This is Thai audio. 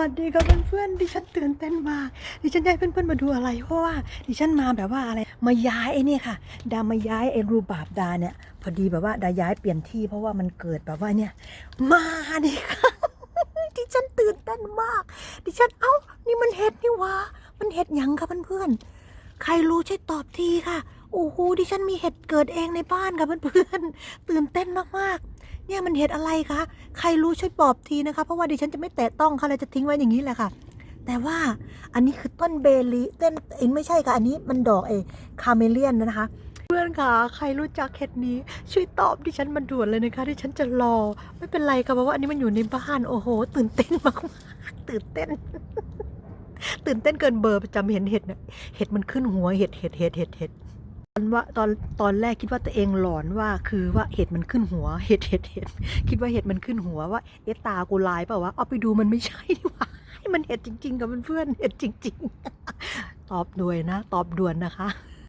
วัสดีครับเพื่อนๆดิฉันตื่นเต้นมากดิฉันอยากเพื่อนๆมาดูอะไร เพราะว่าดิฉันมาแบบว่าอะไร มาย้ายไอ้นี่ค่ะ ดามาย้ายไอ้รูบาบดาเนี่ย พอดีแบบว่าดาย้ายเปลี่ยนที่เพราะว่ามันเกิดแบบว่าเนี่ย มาดิค่ะดิฉันตื่นเต้นมาก ดิฉันเอ้า นี่มันเห็ดนี่วะมันเห็ดหยังค่ะเพื่อนๆใครรู้ช่วยตอบทีค่ะ โอ้โหดิฉันมีเห็ดเกิดเองในบ้านค่ะเพื่อนๆตื่นเต้นมากๆ เนี่ยมันเห็ดอะไรคะ ใครรู้ช่วยบอกทีนะคะ เพราะว่าดิฉันจะไม่แตะต้องค่ะเลยจะทิ้งไว้อย่างนี้แหละค่ะ แต่ว่าอันนี้คือต้นเบลีต้นเอ็นไม่ใช่ค่ะ อันนี้มันดอกเอคาเมเลียนนะคะ เพื่อนค่ะ ใครรู้จักเห็ดนี้ ช่วยตอบดิฉันมาด่วนเลยนะคะดิฉันจะรอ ไม่เป็นไรค่ะเพราะว่าอันนี้มันอยู่ในบ้านโอ้โห ตื่นเต้นมากๆตื่นเต้นตื่นเต้นเกินเบอร์ประจำเห็นเห็ดเนี่ยเห็ดมันขึ้นหัวเห็ดเห็ดเห็ดเห็ดเห็ด อนว่าตอนตอนแรกคิดว่าตัวเองหลอนว่าคือว่าเห็ดมันขึ้นหัว เห็ดเห็ดเห็ดคิดว่าเห็ดมันขึ้นหัวว่าเอะตากูลายเปล่าวะเอาไปดูมันไม่ใช่นี่หว่าให้มันเห็ดจริง ๆ กับเพื่อนเห็ดจริง ๆ ตอบด้วยนะ ตอบด่วนนะคะ